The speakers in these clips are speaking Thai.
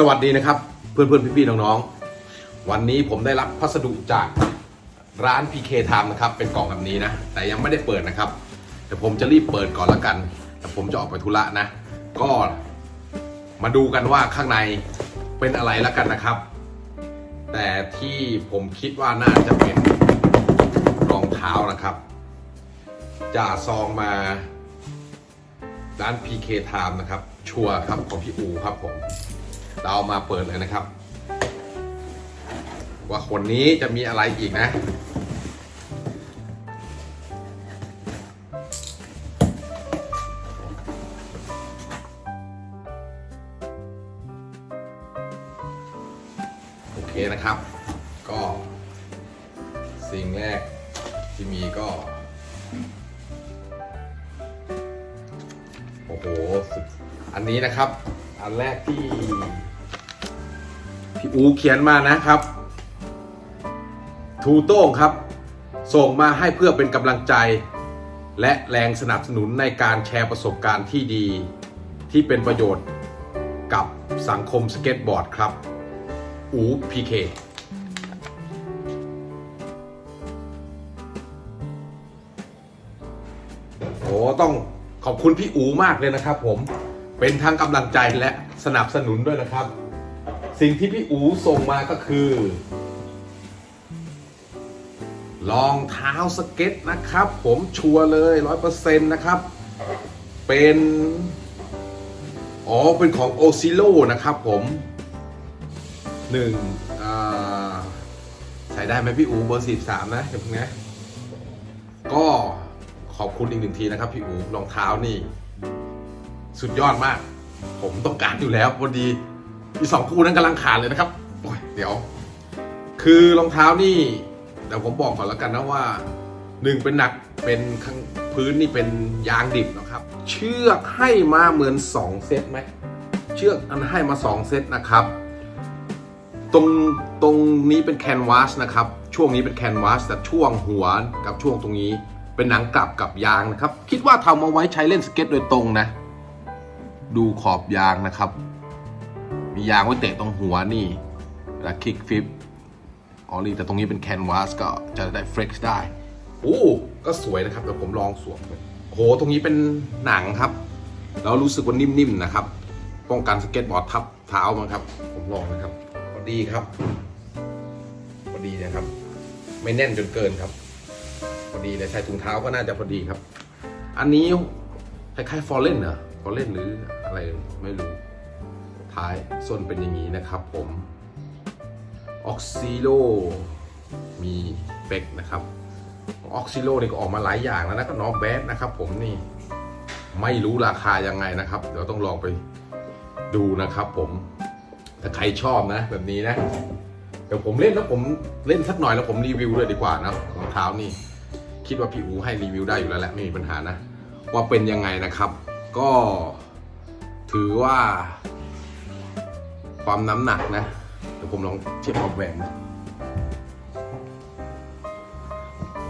สวัสดีนะครับ เพื่อนเพื่อนๆพี่ๆน้องๆ วันนี้ผมได้รับพัสดุจากร้าน PK Time นะครับ เป็นกล่องแบบนี้นะ แต่ยังไม่ได้เปิดนะครับแต่ผมจะรีบเปิดก่อนละกัน แต่ผมจะออกไปธุระนะ ก็มาดูกันว่าข้างในเป็นอะไรละกันนะครับ แต่ที่ผมคิดว่าน่าจะเป็นรองเท้านะครับจ่าซองมาร้าน PK Time นะครับ ชัวร์ครับของพี่อูครับผม เราเอามาเปิดเลยนะครับ ว่าคนนี้จะมีอะไรอีกนะ โอเคนะครับ ก็สิ่งแรกที่มีก็ โอ้โห อันนี้นะครับ อันแรกที่พี่อูเขียนมานะครับ ทูโต้งครับ ส่งมาให้เพื่อเป็นกำลังใจ และแรงสนับสนุนในการแชร์ประสบการณ์ที่ดี ที่เป็นประโยชน์กับสังคมสเก็ตบอร์ดครับ อูพีเคโอ้ต้องขอบคุณพี่อูมากเลยนะครับผม เป็นทั้งกำลังใจและสนับสนุนด้วยนะครับ สิ่งที่พี่อูส่งมาก็คือรองเท้าสเก็ตนะครับ ผมชัวร์เลยร้อยเปอร์เซ็นต์นะครับ เป็น อ๋อ เป็นของโอซิโลนะครับผมหนึ่งใส่ได้ไหมพี่อูเบอร์สิบสามนะเดี๋ยวพวกนี้ก็ขอบคุณอีกหนึ่งทีนะครับ พี่อูรองเท้านี่ สุดยอดมาก ผมต้องการอยู่แล้วพอดีอีสองคู่นั้นกำลังขาดเลยนะครับโอ้ยเดี๋ยว คือรองเท้านี่เดี๋ยวผมบอกก่อนแล้วกันนะว่าหนึ่งเป็นหนักเป็นข้างพื้นนี่เป็นยางดิบนะครับ เชือกให้มาเหมือน 2 เซตไหมเชือกอันให้มา 2 เซตนะครับ ตรงตรงนี้เป็นแคนวาสนะครับ ช่วงนี้เป็นแคนวาสแต่ช่วงหัวกับช่วงตรงนี้เป็นหนังกลับกับยางนะครับ คิดว่าทำเอาไว้ใช้เล่นสเก็ตโดยตรงนะ ดูขอบยางนะครับ มียางไว้เตะตรงหัวนี่และคิกฟิปออลี่แต่ตรงนี้เป็นแคนวาสก็จะได้เฟล็กซ์ได้ โอ้ ก็สวยนะครับเดี๋ยวผมลองสวมเลยโอ้โห ตรงนี้เป็นหนังครับ แล้วรู้สึกว่านิ่มๆนะครับ ป้องกันสเก็ตบอร์ดทับเท้ามันครับ ผมลองนะครับพอดีครับพอดีนะครับ ไม่แน่นจนเกินครับพอดีเลยใส่ถุงเท้าก็น่าจะพอดีครับ อันนี้คล้ายๆฟอร์เรนเหรอฟอร์เรนหรือ อะไรไม่รู้ ท้ายส้นเป็นอย่างนี้นะครับผมออกซิโลมีเปกนะครับออกซิโลนี่ก็ออกมาหลายอย่างแล้วนะก็น้องแบดนะครับ ผมนี่ไม่รู้ราคายังไงนะครับ เดี๋ยวต้องลองไปดูนะครับผมถ้าใครชอบนะ แบบนี้นะ เดี๋ยวผมเล่นแล้วผมเล่นสักหน่อยแล้วผมรีวิวเลยดีกว่านะรองเท้านี่ คิดว่าพี่อูให้รีวิวได้อยู่แล้วแหละไม่มีปัญหานะ ว่าเป็นยังไงนะครับ ก็ ถือว่า ความน้ำหนักนะ เดี๋ยวผมลองเทียบกับแหวนนะ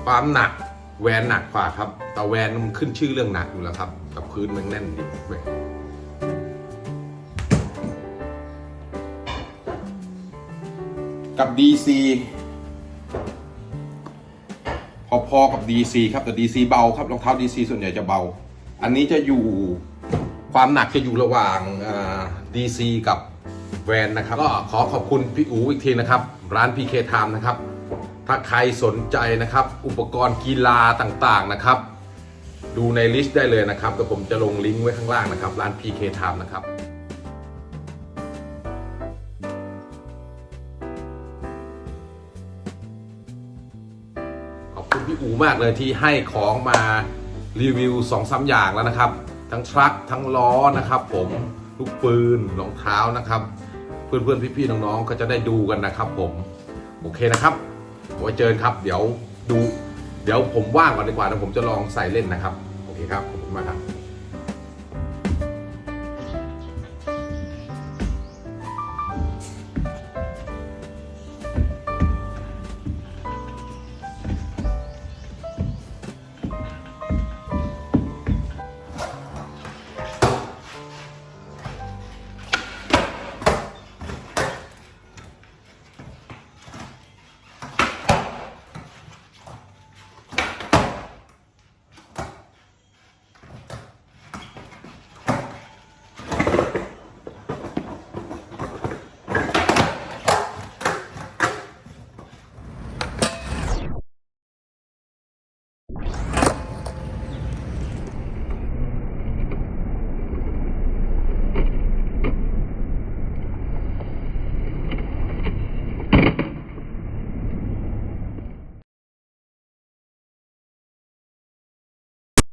ความหนักแหวนหนักกว่าครับ แต่แหวนมันขึ้นชื่อเรื่องหนักอยู่แล้วครับ กับพื้นมันแน่นดีแหวนกับ DC พอๆกับ DC ครับแต่ DC เบาครับรองเท้า DC ส่วนใหญ่จะเบา อันนี้จะอยู่ ความหนักจะอยู่ระหว่างอ่า DC กับแวนนะครับก็ขอขอบคุณพี่อูอีกทีนะครับ ร้าน PK Time นะครับ ถ้าใครสนใจนะครับ อุปกรณ์กีฬาต่างๆนะครับ ดูในลิสต์ได้เลยนะครับแต่ผมจะลงลิงก์ไว้ข้างล่างนะครับ ร้าน PK Time นะครับขอบคุณพี่อูมากเลยที่ให้ของมารีวิวสองสามอย่างแล้วนะครับ ทั้งทรัคทั้งล้อนะครับ ผมลูกปืนรองเท้านะครับ เพื่อนๆพี่ๆน้องๆก็จะได้ดูกันนะครับ ผมโอเคนะครับไว้เจอกันครับ เดี๋ยวดู เดี๋ยวผมว่างก่อนดีกว่าแล้วผมจะลองใส่เล่นนะครับโอเคครับขอบคุณมากครับ